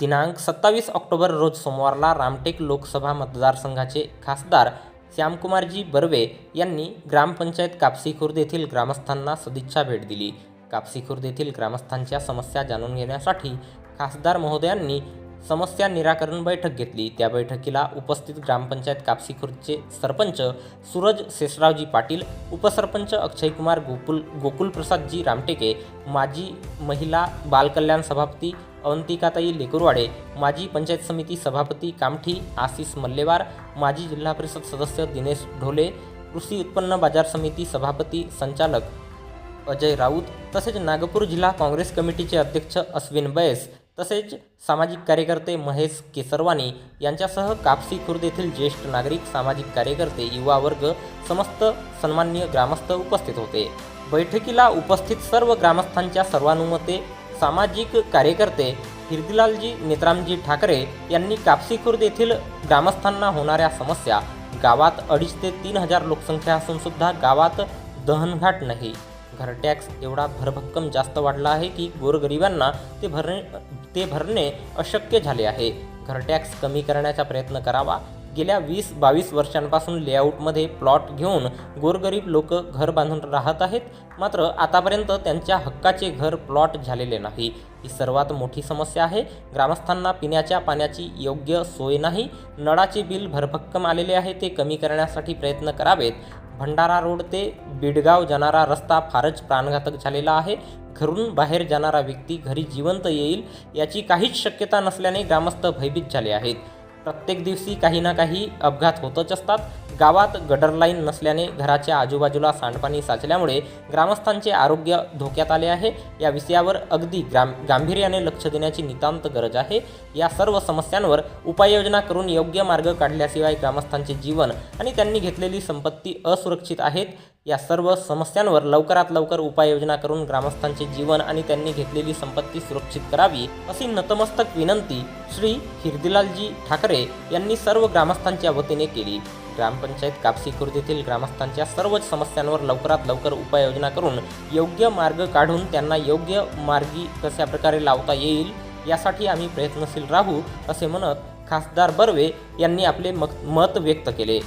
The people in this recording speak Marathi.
दिनांक सत्तावीस ऑक्टोबर रोज सोमवारला रामटेक लोकसभा मतदारसंघाचे खासदार श्यामकुमारजी बर्वे यांनी ग्रामपंचायत कापसी खुर्द येथील ग्रामस्थांना सदिच्छा भेट दिली. कापसी खुर्द येथील ग्रामस्थांच्या समस्या जाणून घेण्यासाठी खासदार महोदयांनी समस्या निराकरण बैठक घेतली. त्या बैठकीला उपस्थित ग्रामपंचायत कापसी खुर्दचे सरपंच सूरज शेषरावजी पाटील उपसरपंच अक्षयकुमार गोकुल गोकुलप्रसादजी रामटेके माजी महिला बालकल्याण सभापती अवंतिकाताई लेकुरवाडे माजी पंचायत समिती सभापती कामठी आशिष मल्लेवार माजी जिल्हा परिषद सदस्य दिनेश ढोले कृषी उत्पन्न बाजार समिती सभापती संचालक अजय राऊत तसेच नागपूर जिल्हा काँग्रेस कमिटीचे अध्यक्ष अश्विन बैस तसेच सामाजिक कार्यकर्ते महेश केसरवानी यांच्यासह कापसी खुर्द येथील ज्येष्ठ नागरिक सामाजिक कार्यकर्ते युवा वर्ग समस्त सन्मान्य ग्रामस्थ उपस्थित होते. बैठकीला उपस्थित सर्व ग्रामस्थांच्या सर्वानुमते सामाजिक कार्यकर्ते हिरदिलालजी नेत्रामजी ठाकरे यांनी कापसी खुर्द येथील ग्रामस्थांना होणाऱ्या समस्या गावात अडीच ते तीन हजार लोकसंख्या असूनसुद्धा गावात दहनघाट नाही. घर टॅक्स एवढा भरभक्कम जास्त वाढला आहे की गोरगरिबांना ते भरणे ते भरणे अशक्य झाले आहे. घर टॅक्स कमी करण्याचा प्रयत्न करावा गेल्या वीस बावीस वर्षांपासून लेआउटमध्ये प्लॉट घेऊन गोरगरीब लोक घर बांधून राहत आहेत. मात्र आतापर्यंत त्यांच्या हक्काचे घर प्लॉट झालेले नाही. ही सर्वात मोठी समस्या आहे. ग्रामस्थांना पिण्याच्या पाण्याची योग्य सोय नाही. नळाचे बिल भरभक्कम आलेले आहे ते कमी करण्यासाठी प्रयत्न करावेत. भंडारा रोड ते बिडगाव जाणारा रस्ता फारच प्राणघातक झालेला आहे. घरून बाहेर जाणारा व्यक्ती घरी जिवंत येईल याची काहीच शक्यता नसल्याने ग्रामस्थ भयभीत झाले आहेत. प्रत्येक दिवशी काही ना काही अपघात होतच असतात. गावात गटर लाईन नसल्याने घराच्या आजूबाजूला सांडपाणी साचल्यामुळे ग्रामस्थांचे आरोग्य धोक्यात आले आहे. या विषयावर अगदी ग्राम गांभीर्याने लक्ष देण्याची नितांत गरज आहे. या सर्व समस्यांवर उपाययोजना करून योग्य मार्ग काढल्याशिवाय ग्रामस्थांचे जीवन आणि त्यांनी घेतलेली संपत्ती असुरक्षित आहेत. या सर्व समस्यांवर लवकरात लवकर उपाययोजना करून ग्रामस्थांचे जीवन आणि त्यांनी घेतलेली संपत्ती सुरक्षित करावी अशी नतमस्तक विनंती श्री हिरदिलालजी ठाकरे यांनी सर्व ग्रामस्थांच्या वतीने केली. ग्रामपंचायत कापसी खुर्द येथील ग्रामस्थांच्या सर्वच समस्यांवर लवकरात लवकर उपाययोजना करून योग्य मार्ग काढून त्यांना योग्य मार्गी कशा प्रकारे लावता येईल यासाठी आम्ही प्रयत्नशील राहू असे म्हणत खासदार बर्वे यांनी आपले मत मत व्यक्त केले.